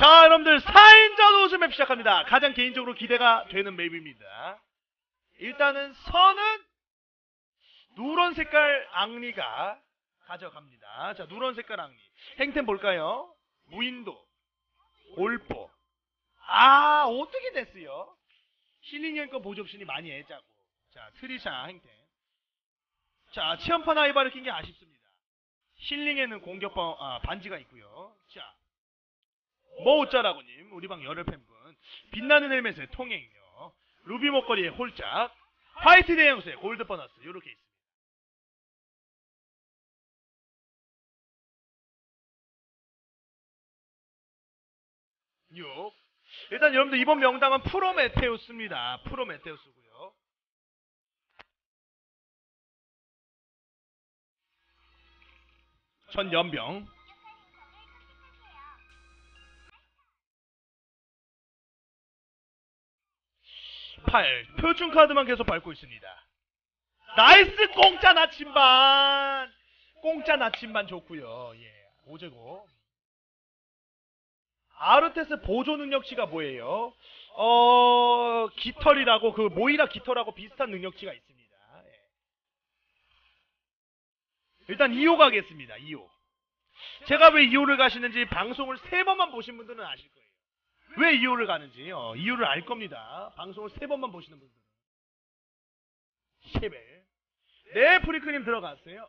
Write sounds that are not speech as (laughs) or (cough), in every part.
자, 여러분들 4인전 우즈맵 시작합니다. 가장 개인적으로 기대가 되는 맵입니다. 일단은 선은 누런 색깔 앙리가 가져갑니다. 자, 누런 색깔 앙리. 행템 볼까요? 무인도, 골포. 아, 어떻게 됐어요? 힐링연권 보조 옵션이 많이 애자고. 자, 트리샤 행템. 자, 치연판 아이바를 낀 게 아쉽습니다. 힐링에는 공격방, 아, 반지가 있고요. 자, 모우짜라고님, 우리 방 열혈 팬분. 빛나는 헬멧의 통행이요. 루비 목걸이의 홀짝. 화이트 대형수의 골드 보너스. 요렇게 있습니다. 육. 일단 여러분들 이번 명당은 프로메테우스입니다. 프로메테우스고요. 전연병. 8. 표준 카드만 계속 밟고 있습니다. 나이스 공짜 나침반. 공짜 나침반 좋고요. 예. 오제고. 아르테스 보조 능력치가 뭐예요? 어, 깃털이라고 그 모이라 깃털하고 비슷한 능력치가 있습니다. 예. 일단 2호 가겠습니다. 2호. 제가 왜 2호를 가시는지 방송을 세 번만 보신 분들은 아실 거예요. 왜 2호를 가는지 어, 이유를 알 겁니다. 방송을 세 번만 보시는 분들은. 쉐벨. 네, 프리크님 들어갔어요.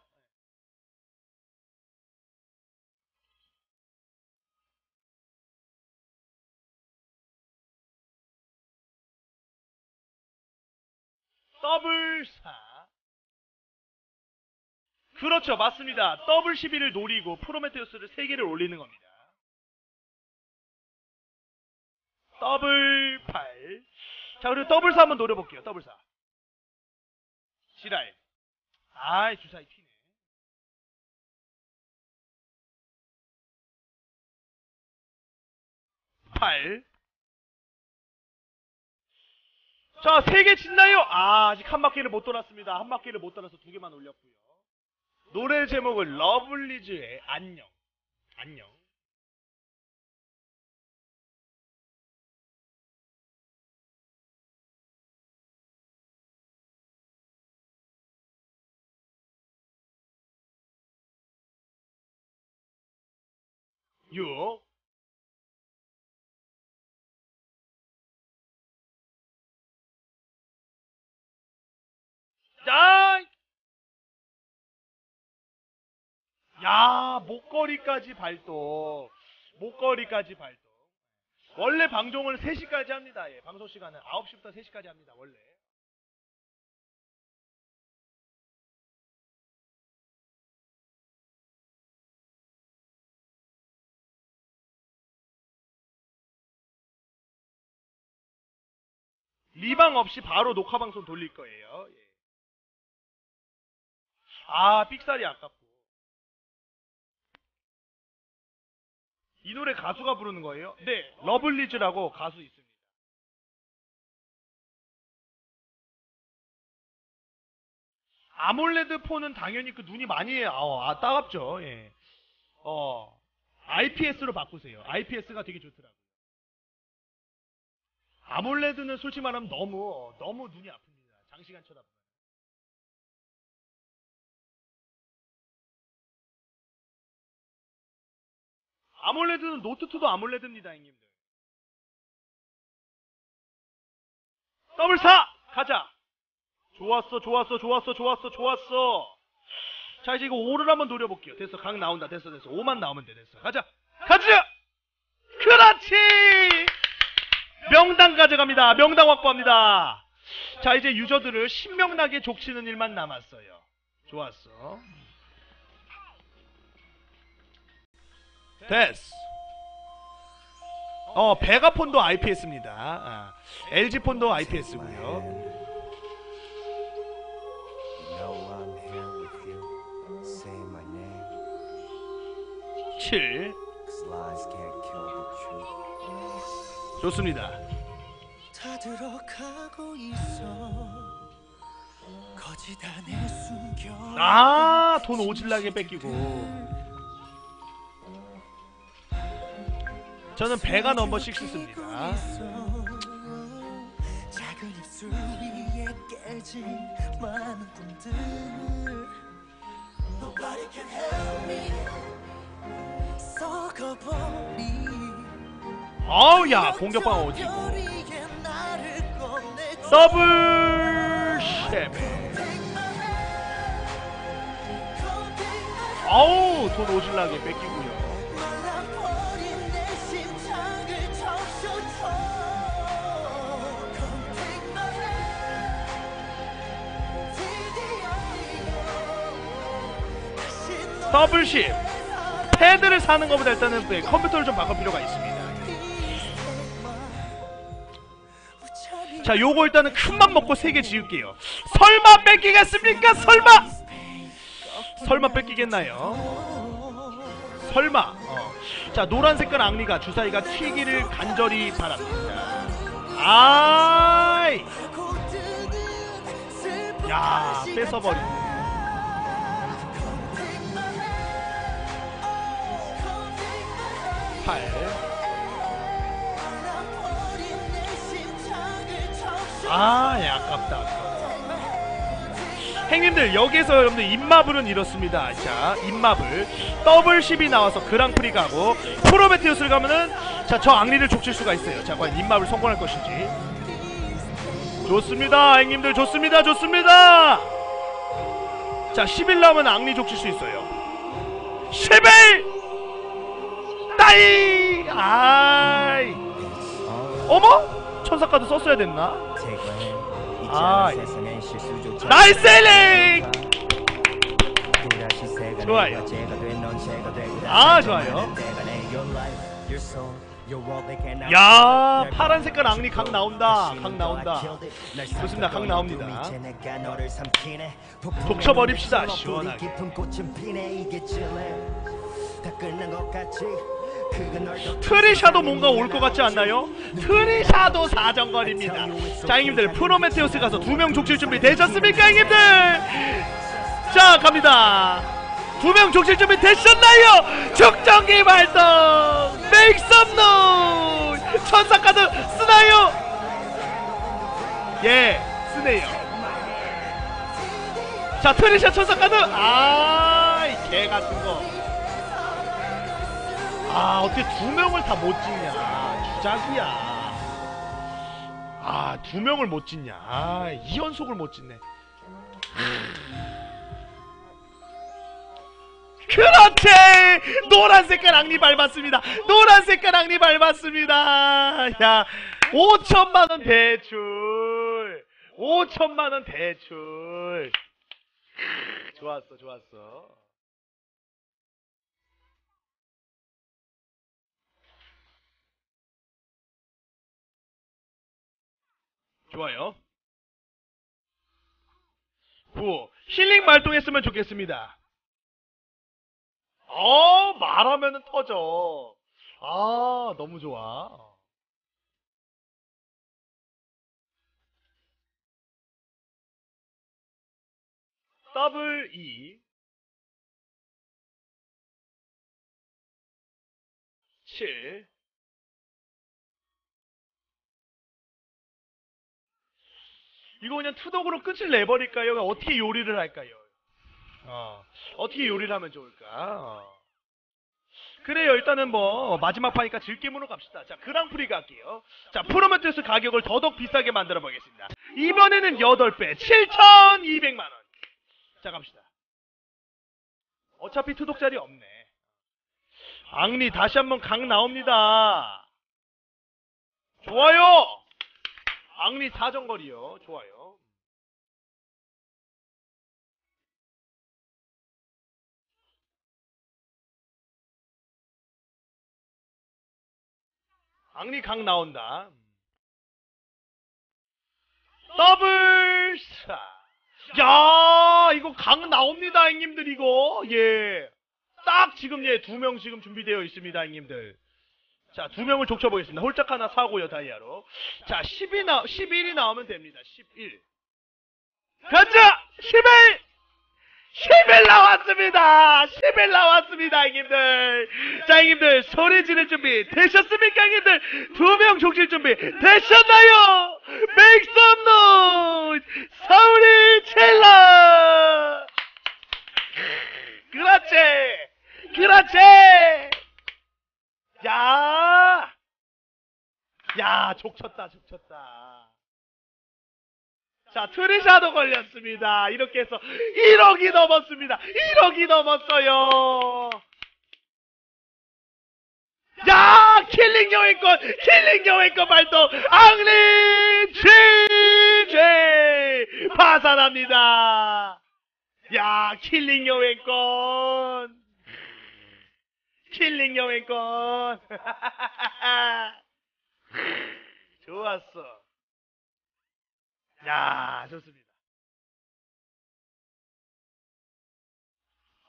더블 4. 그렇죠. 맞습니다. 더블 12를 노리고 프로메테우스를 3개를 올리는 겁니다. 더블 8. 자, 그리고 더블 4 한번 노려볼게요. 더블 4. 지랄. 아이, 주사위 튀네. 팔. 자, 세개 짓나요? 아, 아직 한 바퀴를 못 돌았습니다. 한 바퀴를 못 돌아서 두 개만 올렸고요. 노래 제목은 러블리즈의 안녕. 안녕. 육. 야! 야, 목걸이까지 발동. 목걸이까지 발동. 원래 방송을 3시까지 합니다. 예, 방송 시간은 9시부터 3시까지 합니다. 원래. 리방 없이 바로 녹화 방송 돌릴 거예요. 예. 아, 삑살이 아깝고. 이 노래 가수가 부르는 거예요? 네, 러블리즈라고 가수 있습니다. 아몰레드 폰은 당연히 그 눈이 많이 아, 아 따갑죠. 예. 어, IPS로 바꾸세요. IPS가 되게 좋더라고요. 아몰레드는 솔직히 말하면 너무 너무 눈이 아픕니다. 장시간 쳐다보면. 아몰레드는 노트2도 아몰레드입니다, 형님들. 더블 4! 가자! 좋았어, 좋았어, 좋았어, 좋았어, 좋았어. 자, 이제 이거 5를 한번 노려볼게요. 됐어, 각 나온다. 됐어, 됐어. 5만 나오면 돼, 됐어. 가자! 가자! 그렇지! 명당 가져갑니다. 명당 확보합니다. 자, 이제 유저들을 신명나게 족치는 일만 남았어요. 좋았어. 됐어. 어, 베가폰도 IPS입니다. 아, LG폰도 IPS고요. know 좋습니다. 다 들어가고 있어 거짓 안에 숨겨 아, 돈 오질나게 뺏기고. 저는 배가 넘버 6 씁니다. 작은 입술 위에 깨진 많은 꿈들 Nobody can help 아우 야 공격방 오지. 더블 쉐베. 아우 돈 오질나게 뺏기고요. 더블 십. 패드를 사는 것보다 일단은 네, 컴퓨터를 좀 바꿀 필요가 있습니다. 자, 요거 일단은 큰 맘 먹고 세 개 지을게요. 설마 뺏기겠습니까? 설마! 설마 뺏기겠나요? 설마. 어. 자, 노란 색깔 앙리가 주사위가 튀기를 간절히 바랍니다. 아이! 야, 뺏어버리네. 팔. 아, 야, 아깝다. 행님들 여기에서 여러분들 입마블은 이렇습니다. 자, 입마블 더블 10이 나와서 그랑프리 가고 프로메테우스를 가면은 자, 저 앙리를 족칠 수가 있어요. 자, 과연 입마블 성공할 것인지. 좋습니다. 행님들 좋습니다. 좋습니다. 자, 10일 나오면 앙리 족칠 수 있어요. 11! 따이! 아이! 어머? 천사 카드 썼어야 됐나? 아, 나이스 힐링! 좋아요. 아, 좋아요. 야, 파란 색깔 앙리 각 나온다. 각 나온다. 좋습니다. 각 나옵니다. 독쳐버립시다, 시원하게. 트리샤도 뭔가 올 것 같지 않나요? 트리샤도 사정거리입니다. 자, 형님들 프로메테우스 가서 두 명 족칠 준비 되셨습니까, 형님들? 자, 갑니다. 두 명 족칠 준비 되셨나요? 적정기 발동! Noise! 천사 카드 쓰나요? 예, 쓰네요. 자, 트리샤 천사 카드! 아, 이 개 같은 거. 아 어떻게 두 명을 다 못 찍냐. 주작이야. 아 두 명을 못 찍냐. 아이 연속을 못 찍네. 그렇지 노란 색깔 앙리 밟았습니다. 노란 색깔 앙리 밟았습니다. 야 5천만 원 대출. 5천만 원 대출. 좋았어 좋았어 좋아요. 9. 힐링 발동했으면 좋겠습니다. 어, 말하면은 터져. 아, 너무 좋아. 더블 E 7 이거 그냥 투덕으로 끝을 내버릴까요? 어떻게 요리를 할까요? 어, 어떻게 요리를 하면 좋을까? 어. 그래요. 일단은 뭐 마지막 파니까 즐김으로 갑시다. 자, 그랑프리 갈게요. 자, 프로메테우스 가격을 더더욱 비싸게 만들어 보겠습니다. 이번에는 8배, 7,200만 원. 자, 갑시다. 어차피 투독 자리 없네. 앙리 다시 한번 강 나옵니다. 좋아요. 앙리 사정거리요. 좋아요. 앙리 강 나온다. 더블 사. 야, 이거 강 나옵니다, 형님들 이거. 예. 딱 지금 예, 두 명 지금 준비되어 있습니다, 형님들. 자, 두 명을 족쳐보겠습니다. 홀짝 하나 사고요, 다이아로. 자, 10이 나, 11이 나오면 됩니다. 11. 가자! 11! 11 나왔습니다. 11 나왔습니다, 형님들. 자, 형님들 소리 지를 준비 되셨습니까, 형님들? 두 명 족실 준비 되셨나요? Make some noise. 소리 질러. 그렇지. 그렇지. 야. 야, 족쳤다, 족쳤다. 자, 트리샤도 걸렸습니다. 이렇게 해서 1억이 넘었습니다. 1억이 넘었어요. 야, 킬링 여행권, 킬링 여행권 발동, 앙리 GJ 파산합니다. 야, 킬링 여행권, 킬링 여행권. (laughs) 좋았어. 야, 좋습니다.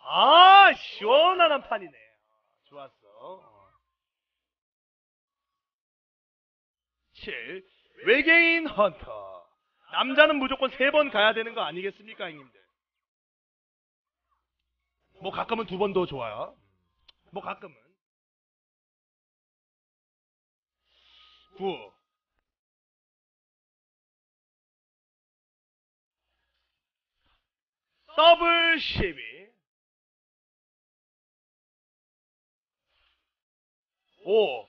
아, 시원한 판이네. 좋았어. 어. 7. 외계인 헌터. 남자는 무조건 세 번 가야 되는 거 아니겠습니까, 형님들? 뭐 가끔은 두 번도 좋아요. 뭐 가끔은. 9. 더블 12 5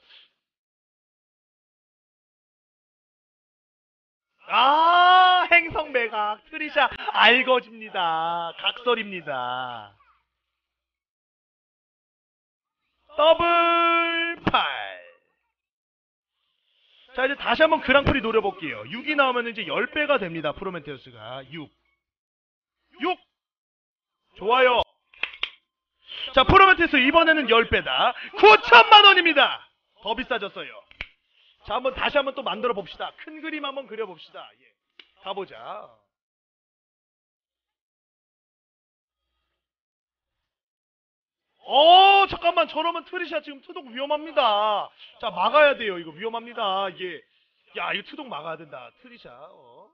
아, 행성 매각, 트리샤, 알거집니다. 각설입니다. 더블 8. 자, 이제 다시 한번 그랑프리 노려볼게요. 6이 나오면 이제 10배가 됩니다. 프로메테우스가. 6. 6! 좋아요. 자, 프로메테우스 이번에는 10배다. 9천만 원입니다. 더 비싸졌어요. 자, 한번 다시 한번 또 만들어 봅시다. 큰 그림 한번 그려 봅시다. 예. 가보자. 어, 잠깐만. 저러면 트리샤 지금 투독 위험합니다. 자, 막아야 돼요. 이거 위험합니다. 이게. 야, 이거 투독 막아야 된다. 트리샤. 어,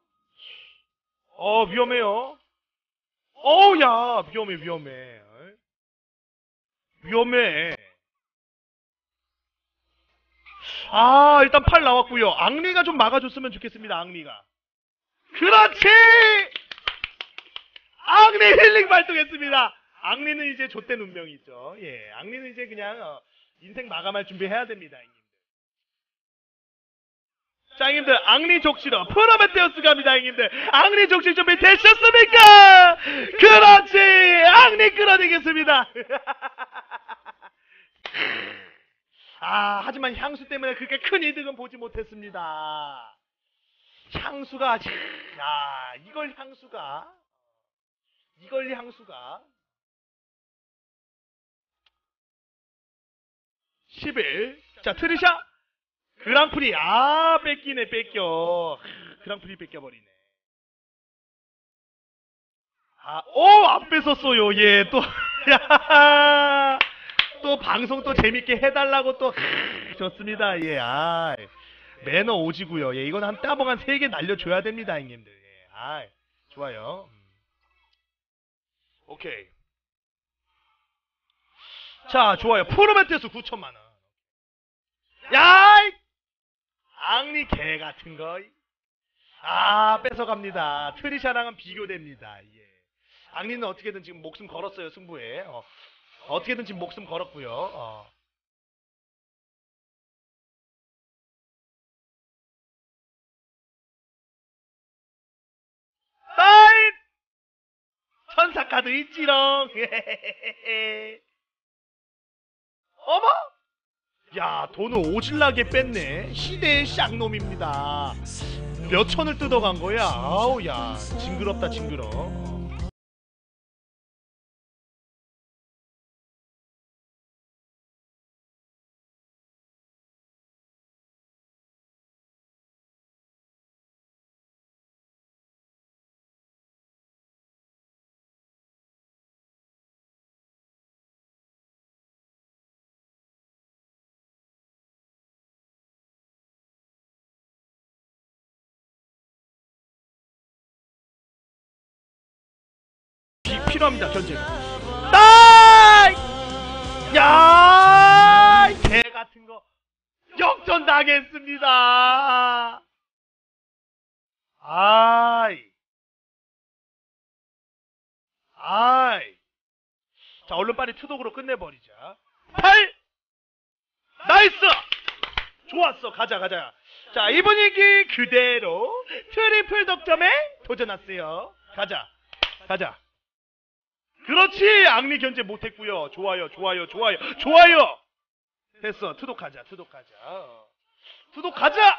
어 위험해요. 어우, 야, 위험해, 위험해. 위험해. 아, 일단 팔 나왔고요. 앙리가 좀 막아줬으면 좋겠습니다, 앙리가. 그렇지! 앙리 힐링 발동했습니다. 앙리는 이제 좆된 운명이죠. 예, 앙리는 이제 그냥 어, 인생 마감할 준비해야 됩니다. 자, 형님들, 앙리 족실어 프로메테우스 갑니다, 형님들. 앙리 족실 준비 되셨습니까? 그렇지! 앙리 끌어내겠습니다. (laughs) 아, 하지만 향수 때문에 그렇게 큰 이득은 보지 못했습니다. 향수가, 참, 야, 이걸 향수가, 이걸 향수가, 11. 자, 트리샤. 그랑프리. 아, 뺏기네, 뺏겨. 그랑프리 뺏겨버리네. 아, 오, 안 뺏었어요, 얘. 또, (laughs) 야. 또 방송 또 재밌게 해달라고 또, 좋습니다, 예. 아, 매너 오지고요 예, 이건 한 따봉 한 3개 날려줘야 됩니다, 형님들. 예. 아, 좋아요. 음. 오케이. 자, 좋아요. 프로메테스 9천만 원. 야! 이 앙리 개 같은 거. 아, 뺏어갑니다. 트리샤랑은 비교됩니다. 예. 앙리는 어떻게든 지금 목숨 걸었어요, 승부에. 어. 어떻게든 지금 목숨 걸었고요. 어. 따잇! 천사 카드 있지롱. (laughs) 어머? 야, 돈을 오질나게 뺐네. 시대의 쌍놈입니다. 몇 천을 뜯어간 거야? 아우, 야. 징그럽다, 징그러. 필요합니다. 견제. 따이! 야! 개 같은 거 역전 당했습니다. 아이. 아이. 자, 얼른 빨리 투독으로 끝내버리자. 8! 나이스! 좋았어. 가자, 가자. 자, 이 분위기 그대로 트리플 덕점에 도전하세요. 가자. 가자. 그렇지! 악리 견제 못했고요 좋아요, 좋아요, 좋아요, 좋아요! 됐어. 투독하자, 투독하자. 어. 투독하자!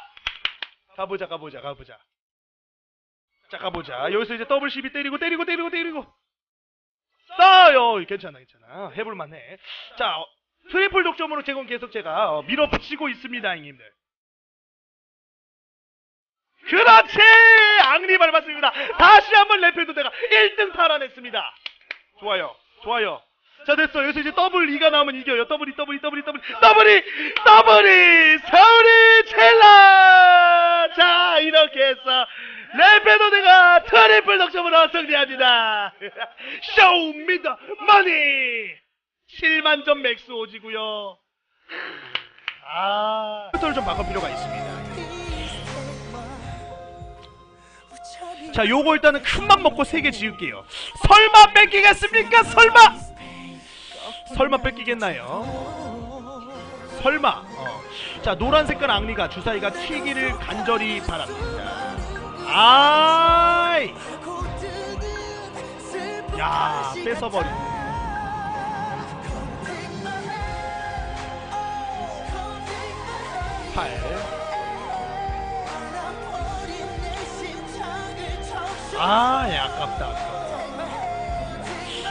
가보자, 가보자, 가보자. 자, 가보자. 여기서 이제 더블 12 때리고, 때리고, 때리고, 때리고. 싸요! 괜찮아, 괜찮아. 해볼만해. 자, 어, 트리플 독점으로 제공 계속 제가 어, 밀어붙이고 있습니다, 형님들. 그렇지! 앙리 밟았습니다. 다시 한번 레펠도대가 1등 탈환했습니다. 좋아요, 좋아요. 자, 됐어. 여기서 이제 더블 2가 나오면 이겨요. 더블 이, 더블 이, 더블 이, 더블 이, 더블 이, 더블 이, 서울이 첼라! 자, 이렇게 해서 레펠도대가 트리플 독점으로 승리합니다. (laughs) 쇼미더 머니! 7만 점 맥스 오지고요. 아, 를좀 바꿀 필요가 있습니다. 자, 요거 일단은 큰 맘 먹고 세 개 지을게요. 설마 뺏기겠습니까? 설마! 설마 뺏기겠나요? 설마. 어. 자, 노란 색깔 앙리가 주사위가 튀기를 간절히 바랍니다. 아이! 야, 뺏어버리네. 팔. 아, 예, 아깝다.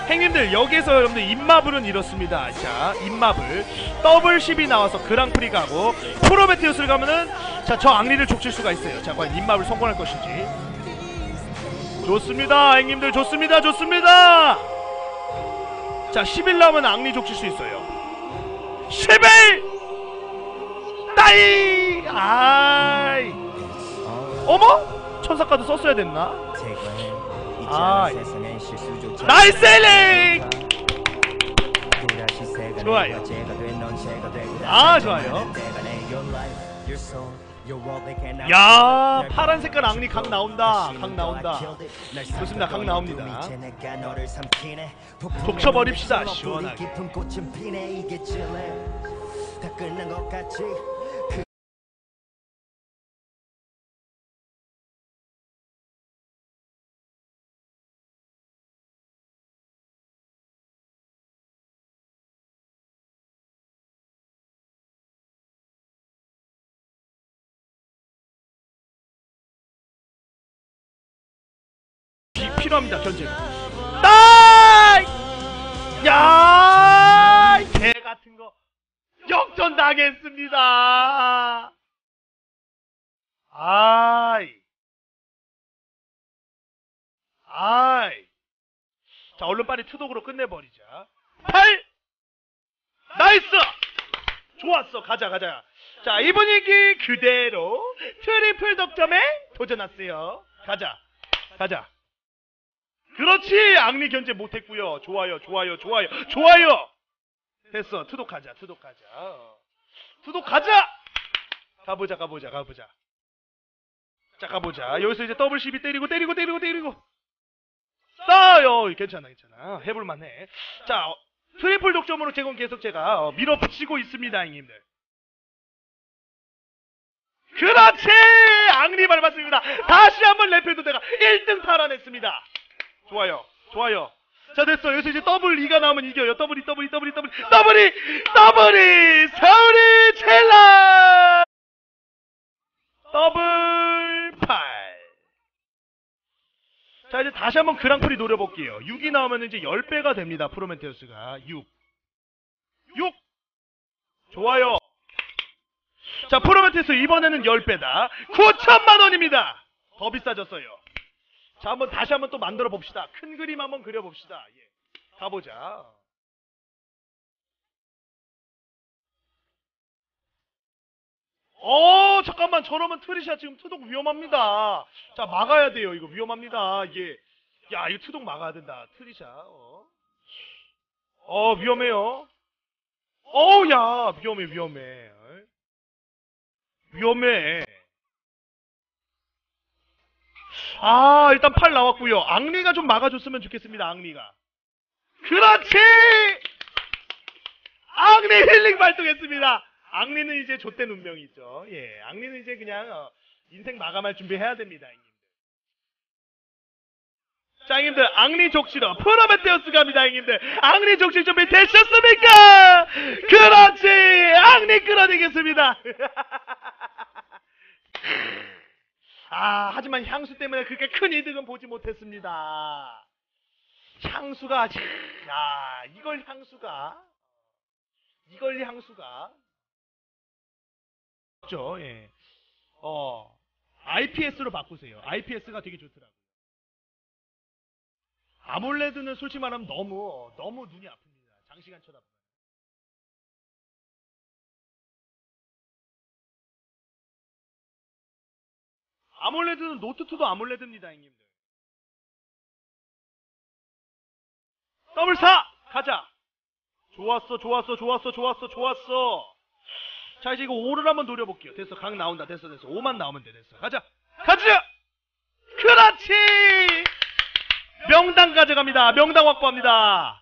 행님들 여기서 여러분들 입마블은 이렇습니다. 자, 입마블 더블 10이 나와서 그랑프리 가고 프로메테우스를 가면은 자, 저 앙리를 족칠 수가 있어요. 자, 과연 입마블 성공할 것인지. 좋습니다. 행님들 좋습니다. 좋습니다. 자, 10일 나오면 앙리 족칠 수 있어요. 11! 따이! 아이! 어머? 천사 카드 썼어야 됐나? 아, 나이스 힐링! 좋아요. 아, 좋아요. 야, 파란 색깔 앙리 각 나온다. 각 나온다. 좋습니다. 각 나옵니다. 독쳐버립시다, 시원하게. 필요합니다. 견제. 따이! 야! 개 같은 거 역전 당했습니다. 아이. 아이. 자, 얼른 빨리 투독으로 끝내버리자. 8! 나이스! 좋았어. 가자, 가자. 자, 이 분위기 그대로 트리플 덕점에 도전하세요. 가자. 가자. 그렇지! 악리 견제 못했고요 좋아요, 좋아요, 좋아요, 좋아요! 됐어. 투독하자, 투독하자. 어. 투독하자! 가보자, 가보자, 가보자. 자, 가보자. 여기서 이제 더블 12 때리고, 때리고, 때리고, 때리고. 싸요! 괜찮아, 괜찮아. 해볼만해. 자, 어, 트리플 독점으로 제공 계속 제가 어, 밀어붙이고 있습니다, 형님들. 그렇지! 앙리 밟았습니다. 다시 한번 레펠도대가 1등 탈환했습니다. 좋아요. 좋아요. 자, 됐어. 여기서 이제 더블 2가 나오면 이겨요. 더블 이, 더블 이, 더블 이, 더블 이, 더블 이, 더블 이, 서울이 첼라! 더블 8. 자, 이제 다시 한번 그랑프리 노려볼게요. 6이 나오면 이제 10배가 됩니다. 프로메테우스가. 6. 6! 좋아요. 자, 프로메테우스 이번에는 10배다. 9천만 원입니다. 더 비싸졌어요. 자, 한번 다시 한번 또 만들어 봅시다. 큰 그림 한번 그려 봅시다. 예. 가보자. 어, 잠깐만. 저러면 트리샤 지금 투독 위험합니다. 자, 막아야 돼요. 이거 위험합니다. 이게 야, 이거 투동 막아야 된다. 트리샤. 어, 어 위험해요. 어우, 야, 위험해, 위험해. 어이? 위험해. 아, 일단 팔 나왔고요. 앙리가 좀 막아줬으면 좋겠습니다. 앙리가. 그렇지! 앙리 힐링 발동했습니다. 앙리는 이제 좆된 운명이죠. 예, 앙리는 이제 그냥 어, 인생 마감할 준비해야 됩니다. 자, 형님들, 앙리 족치러 프로메테우스 갑니다, 형님들. 앙리 족치 준비 되셨습니까? 그렇지! 앙리 끌어내겠습니다. (laughs) 아, 하지만 향수 때문에 그렇게 큰 이득은 보지 못했습니다. 향수가, 참, 야, 이걸 향수가, 이걸 향수가, 그죠, 예. 어, IPS로 바꾸세요. IPS가 되게 좋더라고요. 아몰레드는 솔직히 말하면 너무, 너무 눈이 아픕니다. 장시간 쳐다보면. 아몰레드는 노트2도 아몰레드입니다, 형님들. 더블 4! 가자! 좋았어, 좋았어, 좋았어, 좋았어, 좋았어. 자, 이제 이거 5를 한번 노려볼게요. 됐어, 각 나온다. 됐어, 됐어. 5만 나오면 돼, 됐어. 가자! 가자! 그렇지! 명당 가져갑니다. 명당 확보합니다.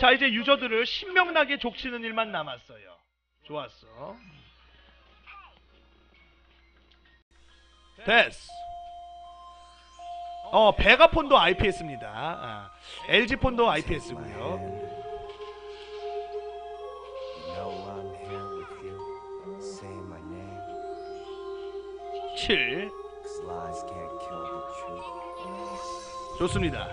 자, 이제 유저들을 신명나게 족치는 일만 남았어요. 좋았어. 됐어. 어, 베가폰도 IPS입니다. 아, LG폰도 IPS고요. You know I'm here with you. Say my name. 7. Cause lies can't kill the truth. 좋습니다.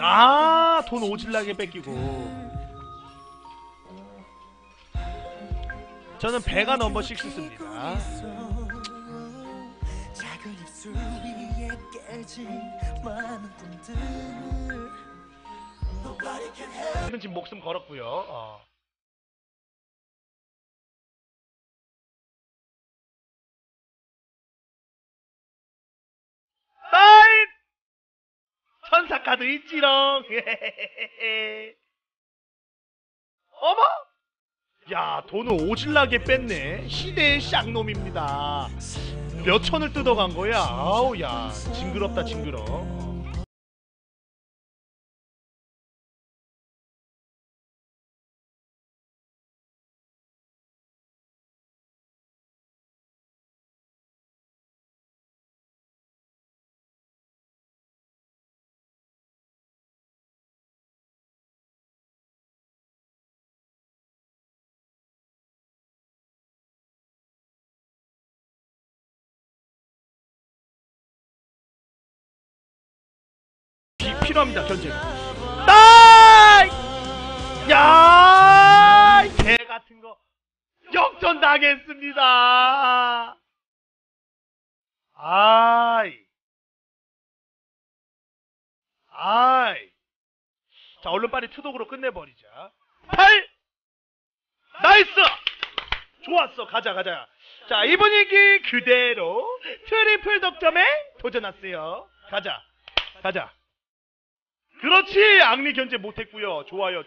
아, 돈 오질나게 뺏기고. 저는 배가 넘버 6 씁니다. 작은 입술 위에 깨진 많은 꿈들 지금 목숨 걸었고요. 어. 천사 카드 있지롱. (laughs) 어머? 야, 돈을 오질나게 뺐네. 시대의 쌍놈입니다. 몇 천을 뜯어간 거야. 아우, 야, 징그럽다, 징그러. 필요합니다 견제. 나이! 야! 개 같은 거 역전 당했습니다. 아이. 아이. 자, 얼른 빨리 투독으로 끝내버리자. 8! 나이스! 좋았어. 가자, 가자. 자, 이 분위기 그대로 트리플 득점에 도전하세요. 가자. 가자. 그렇지! 악리 견제 못했고요 좋아요.